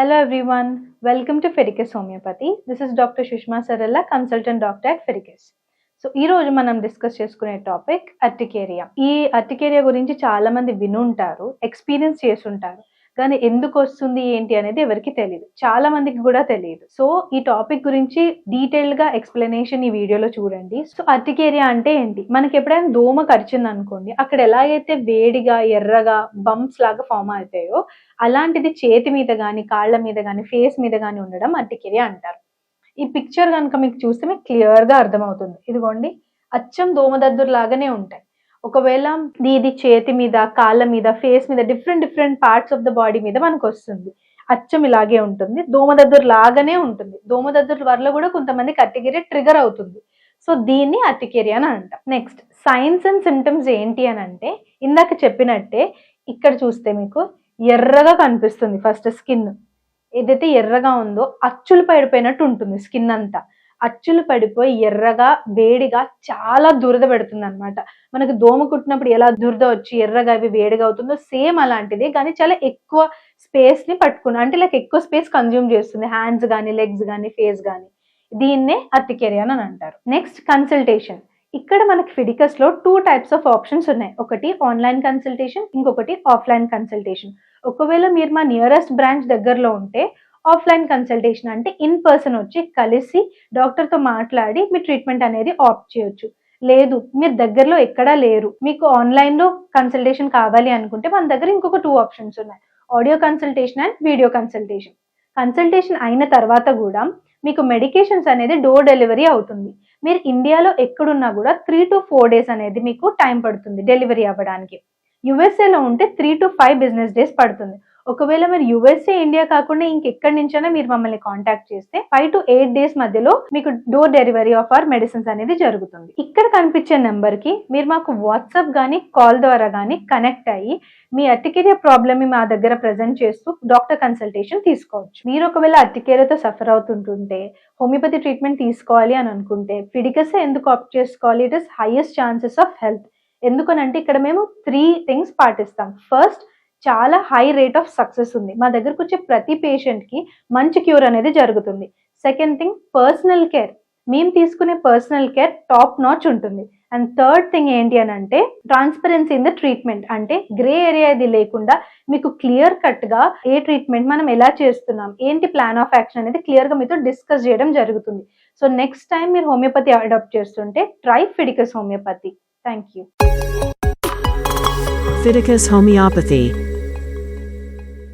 Hello everyone, welcome to Fericus Homeopathy. This is Dr. Sushma Sarella, consultant doctor at Fericus. So ఈ రోజు మనం discuss చేసుకునే topic urticaria ఈ urticaria గురించి చాలా మంది వినుంటారు ఎక్స్పీరియన్స్ చేసుంటారు కానీ ఎందుకు వస్తుంది ఏంటి అనేది ఎవరికి తెలియదు చాలా మందికి కూడా తెలియదు సో ఈ టాపిక్ గురించి డీటెయిల్డ్గా ఎక్స్ప్లెనేషన్ ఈ వీడియోలో చూడండి. సో అర్టికేరియా అంటే ఏంటి? మనకి ఎప్పుడైనా దోమ కరిచింది అనుకోండి అక్కడ ఎలాగైతే వేడిగా ఎర్రగా బంప్స్ లాగా ఫామ్ అవుతాయో అలాంటిది చేతి మీద కానీ కాళ్ళ మీద కానీ ఫేస్ మీద కానీ ఉండడం అర్టికేరియా అంటారు. ఈ పిక్చర్ కనుక మీకు చూస్తే మీకు క్లియర్గా అర్థమవుతుంది. ఇదిగోండి అచ్చం దోమదద్దురు లాగానే ఉంటాయి. ఒకవేళ ఇది చేతి మీద కాళ్ళ మీద ఫేస్ మీద different different parts of the body మీద మనకు వస్తుంది అచ్చం ఇలాగే ఉంటుంది. దోమదద్దురు లాగానే ఉంటుంది. దోమదద్దురు వల్ల కూడా కొంతమంది కట్టిగిరి ట్రిగర్ అవుతుంది. సో దీన్ని అర్టికేరియా అని అంటాం. నెక్స్ట్ సైన్స్ అండ్ సిమ్టమ్స్ ఏంటి అని అంటే ఇందాక చెప్పినట్టే ఇక్కడ చూస్తే మీకు ఎర్రగా కనిపిస్తుంది ఫస్ట్ స్కిన్ ఏదైతే ఎర్రగా ఉందో అచ్చులు పడిపోయినట్టు ఉంటుంది స్కిన్ అంతా. అచ్చులు పడిపోయి ఎర్రగా వేడిగా చాలా దురద పెడుతుంది అనమాట మనకు దోమ కుట్టినప్పుడు ఎలా దురద వచ్చి ఎర్రగా అవి వేడిగా అవుతుందో సేమ్ అలాంటిది కానీ చాలా ఎక్కువ స్పేస్ని పట్టుకుని అంటే లైక్ ఎక్కువ స్పేస్ కన్జ్యూమ్ చేస్తుంది. హ్యాండ్స్ కానీ లెగ్స్ కానీ ఫేస్ కానీ దీన్నే అర్టికేరియా అని అంటారు. నెక్స్ట్ కన్సల్టేషన్ ఇక్కడ మనకి ఫిడికస్లో టూ టైప్స్ ఆఫ్ ఆప్షన్స్ ఉన్నాయి. ఒకటి ఆన్లైన్ కన్సల్టేషన్ ఇంకొకటి ఆఫ్లైన్ కన్సల్టేషన్ ఒకవేళ మీరు మా నియరెస్ట్ బ్రాంచ్ దగ్గరలో ఉంటే ఆఫ్లైన్ కన్సల్టేషన్ అంటే ఇన్ పర్సన్ వచ్చి కలిసి డాక్టర్తో మాట్లాడి మీ ట్రీట్మెంట్ అనేది ఆప్ట్ చేయొచ్చు. లేదు మీరు దగ్గరలో ఎక్కడా లేరు. మీకు ఆన్లైన్లో కన్సల్టేషన్ కావాలి అనుకుంటే మన దగ్గర ఇంకొక టూ ఆప్షన్స్ ఉన్నాయి. Audio consultation and video consultation. Consultation అయిన తర్వాత కూడా మీకు మెడికేషన్స్ అనేది డోర్ డెలివరీ అవుతుంది. మీరు ఇండియాలో ఎక్కడున్నా కూడా త్రీ టు ఫోర్ డేస్ అనేది మీకు టైం పడుతుంది డెలివరీ అవ్వడానికి. యుఎస్ఏలో ఉంటే three to five business days పడుతుంది. ఒకవేళ మీరు యుఎస్ఏ ఇండియా కాకుండా ఇంకెక్కడి నుంచైనా మీరు మమ్మల్ని కాంటాక్ట్ చేస్తే ఫైవ్ టు ఎయిట్ డేస్ మధ్యలో మీకు door delivery of our medicines అనేది జరుగుతుంది. ఇక్కడ కనిపించే నెంబర్కి మీరు మాకు వాట్సాప్ కానీ కాల్ ద్వారా కానీ కనెక్ట్ అయ్యి మీ అర్టికేరియా ప్రాబ్లమ్ మా దగ్గర ప్రజెంట్ చేస్తూ డాక్టర్ కన్సల్టేషన్ తీసుకోవచ్చు. మీరు ఒకవేళ అర్టికేరియాతో సఫర్ అవుతుంటుంటే హోమియోపతి ట్రీట్మెంట్ తీసుకోవాలి అని అనుకుంటే ఫిడికస్ ఎందుకు ఆప్ట్ చేసుకోవాలి? It is highest chances of health ఎందుకనంటే ఇక్కడ మేము త్రీ థింగ్స్ పాటిస్తాం. ఫస్ట్ చాలా హై రేట్ ఆఫ్ సక్సెస్ ఉంది. మా దగ్గరకు వచ్చే ప్రతి పేషెంట్కి మంచి క్యూర్ అనేది జరుగుతుంది. సెకండ్ థింగ్ పర్సనల్ కేర్ మేము తీసుకునే పర్సనల్ కేర్ టాప్ నాచ్ ఉంటుంది. అండ్ థర్డ్ థింగ్ ఏంటి అని అంటే ట్రాన్స్పరెన్సీ ఇన్ ద ట్రీట్మెంట్ అంటే గ్రే ఏరియా ఇది లేకుండా మీకు క్లియర్ కట్గా ఏ ట్రీట్మెంట్ మనం ఎలా చేస్తున్నాం ఏంటి ప్లాన్ ఆఫ్ యాక్షన్ అనేది క్లియర్గా మీతో డిస్కస్ చేయడం జరుగుతుంది. సో నెక్స్ట్ టైం మీరు హోమియోపతి అడాప్ట్ చేస్తుంటే try Fiticus homeopathy thank you Fiticus Homeopathy.